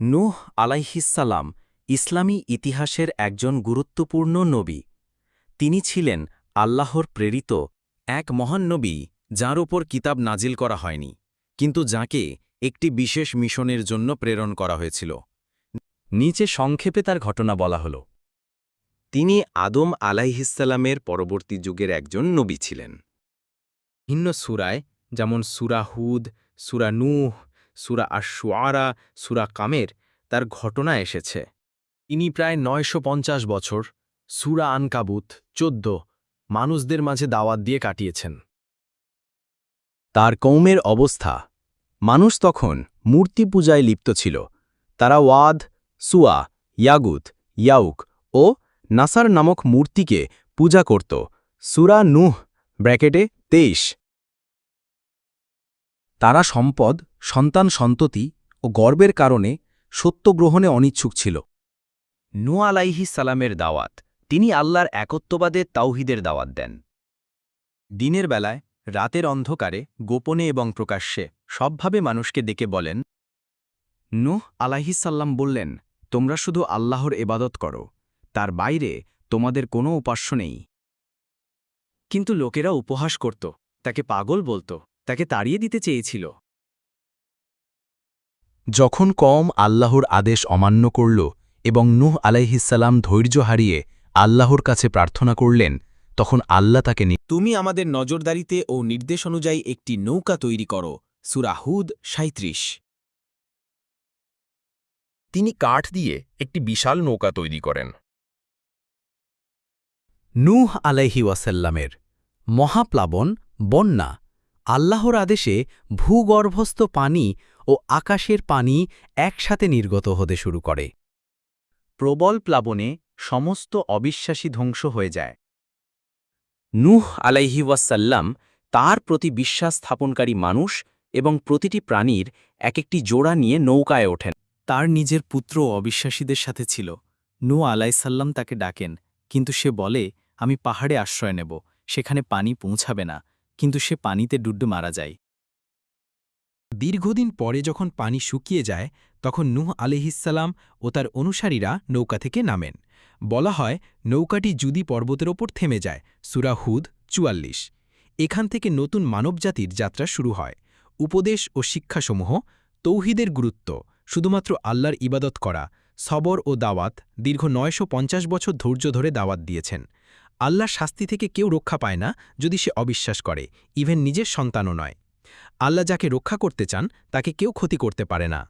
নূহ আলাইহিসাল্লাম ইসলামী ইতিহাসের একজন গুরুত্বপূর্ণ নবী। তিনি ছিলেন আল্লাহর প্রেরিত এক মহান নবী যার ওপর কিতাব নাজিল করা হয়নি, কিন্তু যাকে একটি বিশেষ মিশনের জন্য প্রেরণ করা হয়েছিল। নিচে সংক্ষেপে তার ঘটনা বলা হল। তিনি আদম আলাইহিসাল্লামের পরবর্তী যুগের একজন নবী ছিলেন। ভিন্ন সুরায়, যেমন সুরা হুদ সুরা আশুয়ারা সুরা কামের, তার ঘটনা এসেছে। তিনি প্রায় নয়শো পঞ্চাশ বছর সুরা আনকাবুত চোদ্দ মানুষদের মাঝে দাওয়াত দিয়ে কাটিয়েছেন। তার কৌমের অবস্থা, মানুষ তখন মূর্তি পূজায় লিপ্ত ছিল। তারা ওয়াদ, সুয়া, ইয়াগুত, ইয়াউক ও নাসার নামক মূর্তিকে পূজা করত। সুরা নুহ, ব্র্যাকেটে তেইশ তারা সম্পদ, সন্তান সন্ততি ও গর্বের কারণে সত্য গ্রহণে অনিচ্ছুক ছিল। নু আলাইহি সালামের দাওয়াত, তিনি আল্লাহর একত্ববাদে তাওহিদের দাওয়াত দেন। দিনের বেলায়, রাতের অন্ধকারে, গোপনে এবং প্রকাশ্যে সবভাবে মানুষকে ডেকে বলেন, নুহ আলাইহিসাল্লাম বললেন, তোমরা শুধু আল্লাহর এবাদত করো, তার বাইরে তোমাদের কোনো উপাস্য নেই। কিন্তু লোকেরা উপহাস করত, তাকে পাগল বলতো। তাকে তাড়িয়ে দিতে চেয়েছিল। যখন কম আল্লাহর আদেশ অমান্য করল এবং নূহ আলাইহিসাল্লাম ধৈর্য হারিয়ে আল্লাহর কাছে প্রার্থনা করলেন তখন আল্লাহ তাকে তুমি আমাদের নজরদারিতে ও নির্দেশ অনুযায়ী একটি নৌকা তৈরি করো সুরাহুদ সাঁত্রিশ তিনি কাঠ দিয়ে একটি বিশাল নৌকা তৈরি করেন। নূহ আলাইহি ওয়াসাল্লামের মহাপ্লাবন বন্যা আল্লাহর আদেশে ভূগর্ভস্থ পানি ও আকাশের পানি একসাথে নির্গত হতে শুরু করে। প্রবল প্লাবনে সমস্ত অবিশ্বাসী ধ্বংস হয়ে যায়। নূহ আলাইহি ওয়াসাল্লাম তার প্রতি বিশ্বাস স্থাপনকারী মানুষ এবং প্রতিটি প্রাণীর এক একটি জোড়া নিয়ে নৌকায় ওঠেন। তার নিজের পুত্র অবিশ্বাসীদের সাথে ছিল। নূ আলাইসাল্লাম তাকে ডাকেন, কিন্তু সে বলে, আমি পাহাড়ে আশ্রয় নেব, সেখানে পানি পৌঁছাবে না। কিন্তু সে পানিতে ডুড্ডু মারা যায়। দীর্ঘদিন পরে যখন পানি শুকিয়ে যায়, তখন নূহ আলিহিসাল্লাম ও তার অনুসারীরা নৌকা থেকে নামেন। বলা হয়, নৌকাটি জুদি পর্বতের ওপর থেমে যায়, সুরা হুদ চুয়াল্লিশ। এখান থেকে নতুন মানবজাতির যাত্রা শুরু হয়। উপদেশ ও শিক্ষাসমূহ, তৌহিদের গুরুত্ব, শুধুমাত্র আল্লাহর ইবাদত করা, সবর ও দাওয়াত দীর্ঘ নয়শো পঞ্চাশ বছর ধৈর্য ধরে দাওয়াত দিয়েছেন। আল্লাহর শাস্তি থেকে কেউ রক্ষা পায় না যদি সে অবিশ্বাস করে, ইভেন নিজের সন্তানও নয়। আল্লাহ যাকে রক্ষা করতে চান, তাকে কেউ ক্ষতি করতে পারে না।